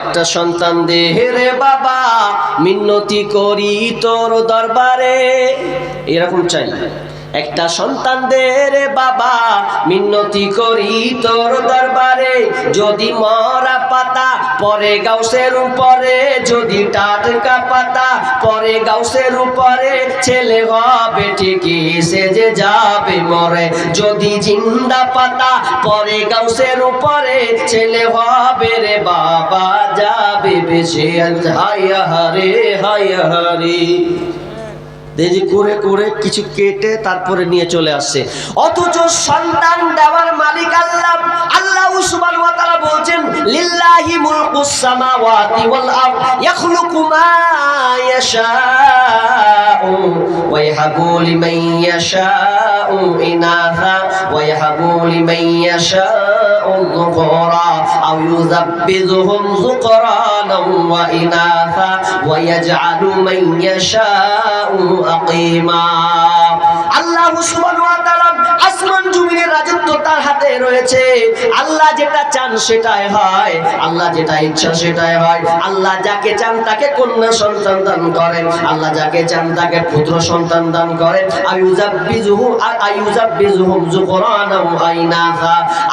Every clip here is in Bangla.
একটা সন্তান দে রে বাবা, মিন্নতি করি তোর দরবারে। এরকম চাই একটা সন্তান দে রে বাবা, মিন্নতি করি তোর দরবারে। যদি মরা পাতা পরে গাউসের উপরে যদি টাটকা পাতা, পরে গাউসের উপরে ছেলে হবে ঠিকই, সে যে যাবে মরে। যদি জিন্দা পাতা, পরে গাউসের উপরে ছেলে হবে রে বাবা, যাবে বেশি। হায় হরে হায় হারে দেখি করে করে কিছু কেটে তারপরে নিয়ে চলে আসছে অথচ সন্তান দেওয়ার মালিক আল্লাহ। আল্লাহ সুবহানাহু ওয়া তাআলা বলছেন, লিল্লাহি মুলকুস সামাওয়াতি ওয়াল আরদ, ইয়াখলুকু মা ইয়াশাউ, ওয়া ইয়াহাবু লিমান ইয়াশাউ ইনাথা ওয়া ইয়াহাবু লিমান ইয়াশাউ। ذكورا أو يذبذهم ذكرانا وإناثا ويجعل من يشاء أقيما. الله سبحانه তার হাতে রয়েছে। আল্লাহ যেটা চান সেটাই হয়। আল্লাহ যেটা ইচ্ছা সেটাই হয়। আল্লাহ যাকে চান তাকে কন্যা সন্তান দান করেন। আল্লাহ যাকে চান তাকে পুত্র সন্তান দান করেন।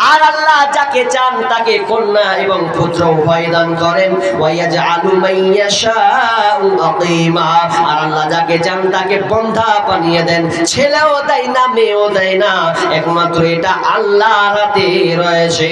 আর আল্লাহ যাকে চান তাকে কন্যা এবং পুত্র উভয় দান করেন। আর আল্লাহ যাকে চান তাকে বন্ধা বানিয়ে দেন। ছেলেও দেয় না, মেয়েও দেয় না। একমাত্র এটা আল্লাহর হাতে রয়েছে।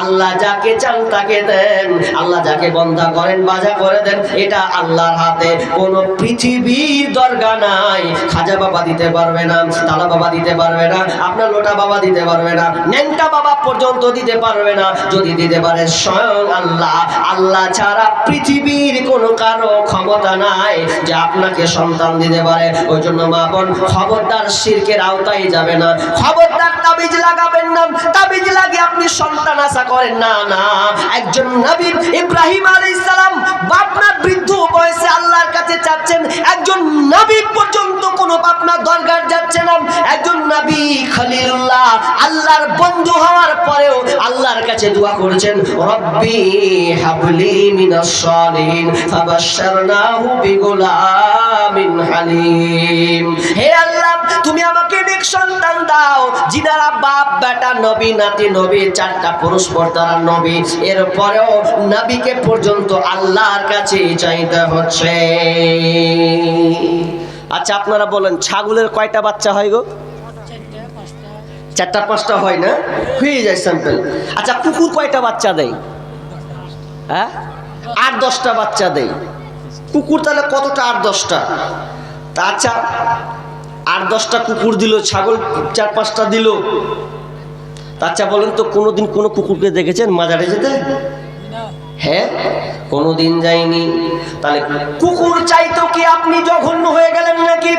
আল্লাহ যাকে চান তাকে দেন। আল্লাহ যাকে বন্ধা করেন, বাজা করে দেন, এটা আল্লাহর হাতে। কোন পৃথিবীর দরগা নাই। খাজা বাবা দিতে পারবে না, তালা বাবা দিতে পারবে না, আপনার লোটা বাবা দিতে পারবে না নেংটা বাবা পর্যন্ত দিতে পারবে না। যদি দিতে পারে স্বয়ং আল্লাহ আল্লাহ ছাড়া পৃথিবীর কোনো কারও ক্ষমতা নাই যে আপনাকে সন্তান দিতে পারে। ওই জন্য মা বোন, খবরদার শিরকের আওতায় যাবে না। খবরদার তাবিজ লাগাবেন না। তাবিজ লাগিয়ে আপনি সন্তান আশা করেন না না। একজন নবী ইব্রাহিম আলাইহিস সালাম বাপনা বৃদ্ধ বয়সে আল্লাহর কাছে চাচ্ছেন, একজন নবী পর্যন্ত কোনো বাপনা দরগার যাচ্ছে না। একজন নবী খলিলুল্লাহ আল্লাহর বন্ধু হওয়ার পরেও আল্লাহর কাছে দোয়া করেছেন, রব্বি হাবলি মিনাস সালিহিন ফাবাশশারনাহু বিগুলামিন হালিম। হে আল্লাহ, তুমি আমাকে নেক সন্তান দাও। যিনারা বাপ, বেটা, নবী, নাতি, নবী, চারটা পুরুষ তারা নবী। এরপরেও নবীকে পর্যন্ত আল্লাহর কাছে চাইতে হচ্ছে। আচ্ছা আপনারা বলেন, ছাগলের কয়টা বাচ্চা হয় গো? চারটা পাঁচটা হয় না? হয়ে যায় স্যাম্পল আচ্ছা কুকুর কয়টা বাচ্চা দেয়? হ্যাঁ? আট, দশটা বাচ্চা দেয়। কুকুর তাহলে কতটা? আট, দশটা। আচ্ছা আট দশটা কুকুর দিল, ছাগল চার পাঁচটা দিল। আচ্ছা বলেন তো, কোনোদিন কোনো কুকুরকে দেখেছেন মাজারে যেতে? হ্যাঁ কোনোদিন যায়নি। তাহলে কুকুর চাইতো কি আপনি জঘন্য হয়ে গেলেন নাকি?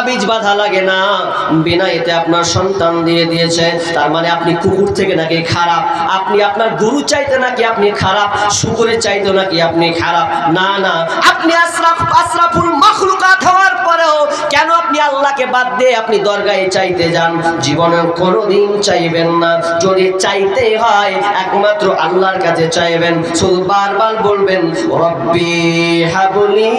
তাবিজ বাধা লাগে না। বিনা এতে আপনার সন্তান দিয়ে দিয়েছে। তার মানে আপনি কুকুর থেকে নাকি খারাপ। আপনি আপনার গরু চাইতে নাকি আপনি খারাপ। শুকুরের চাইতে নাকি আপনি খারাপ। না না। আপনি আশরাফ আশরাফুল মাখলুকাত হওয়ার পরেও কেন আপনি আল্লাহকে বাদ দিয়ে আপনি দরগায় চাইতে যান? জীবনে কোনোদিন চাইবেন না। যদি চাইতে হয়, একমাত্র আল্লাহর কাছে চাইবেন। শুধু বারবার বলবেন, রব্বি হাবলি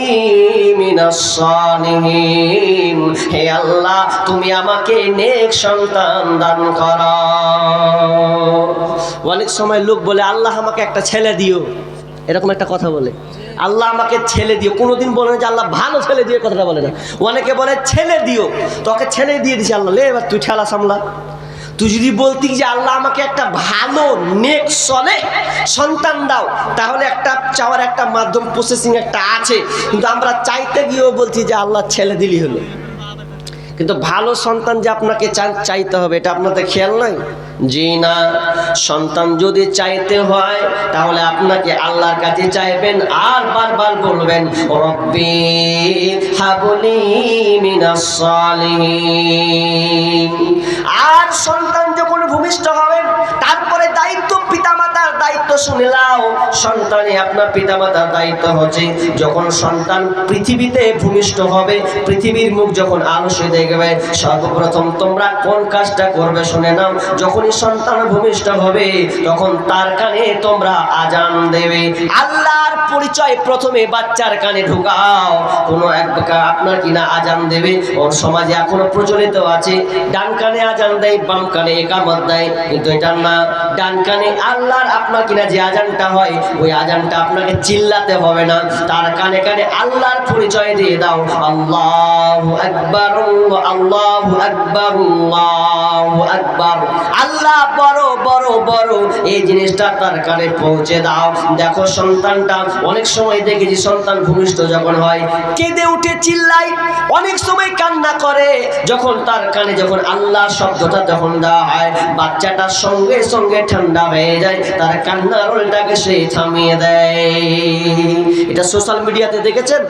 মিনাস সালিহিন। হে আল্লাহ, তুমি আমাকে নেক সন্তান দান করো। অনেক সময় লোক বলে, আল্লাহ, আমাকে একটা ছেলে দিও। এরকম একটা কথা বলে। আল্লাহ আমাকে ছেলে দিও। কোনোদিন বলে না যে আল্লাহ ভালো ছেলে দিয়ে কথাটা বলে না। অনেকে বলে, ছেলে দিও। তোকে ছেলে দিয়ে দিছে আল্লাহ। লে, এবার তুই ঠেলা সামলা। তুই যদি বলতি যে আল্লাহ আমাকে একটা ভালো, নেক চলে সন্তান দাও, তাহলে একটা চাওয়ার একটা মাধ্যম প্রসেসিং একটা আছে। কিন্তু আমরা চাইতে গিয়েও বলছি যে আল্লাহ ছেলে দিলি হলো। কিন্তু ভালো সন্তান যে আপনাকে চাইতে হবে, এটা আপনাদের খেয়াল নাই? জি না। সন্তান যদি চাইতে হয়, তাহলে আপনাকে আল্লাহর কাছে চাইবেন আর বারবার বলবেন, রব্বি হাবলি মিনাস আর সন্তান যখন ভূমিষ্ঠ হবেন তারপরে দায়িত্ব দায়িত্ব শুনে নাও সন্তানে আপনার পিতামাতার দায়িত্ব হচ্ছে, যখন সন্তান পৃথিবীতে ভূমিষ্ঠ হবে, পৃথিবীর মুখ যখন আলসে দেখবে, সর্বপ্রথম তোমরা কোন কাজটা করবে শুনে নাও। যখনই সন্তান ভূমিষ্ঠ হবে, তখন তার কানে তোমরা আজান দেবে। আল্লাহর পরিচয় প্রথমে বাচ্চার কানে ঢুকাও। কোনো এক আপনার কিনা আজান দেবে। ওর সমাজে এখনও প্রচলিত আছে, ডান কানে আজান দেয়, বাম কানে একামত দেয়, কিন্তু এটা না। ডান কানে আল্লাহর আপনার কিনা যে আজানটা হয়, ওই আজানটা আপনাকে চিল্লাতে হবে না। তার কানে কানে আল্লাহর পরিচয় দিয়ে দাও। আল্লাহু আকবার, আল্লাহু আল্লাহু আল্লাহ বড় বড় বড়। এই জিনিসটা তার কানে পৌঁছে দাও। দেখো সন্তানটা, অনেক সময় দেখেছি সন্তান ভূমিষ্ঠ যখন হয়, কেঁদে উঠে চিল্লাই অনেক সময় কান্না করে। যখন তার কানে যখন আল্লাহ শব্দটা যখন দেওয়া হয় বাচ্চাটার সঙ্গে সঙ্গে ঠান্ডা হয়ে যায়। তার কান্নার রোলটাকে সে থামিয়ে দেয়। এটা সোশ্যাল মিডিয়াতে দেখেছেন?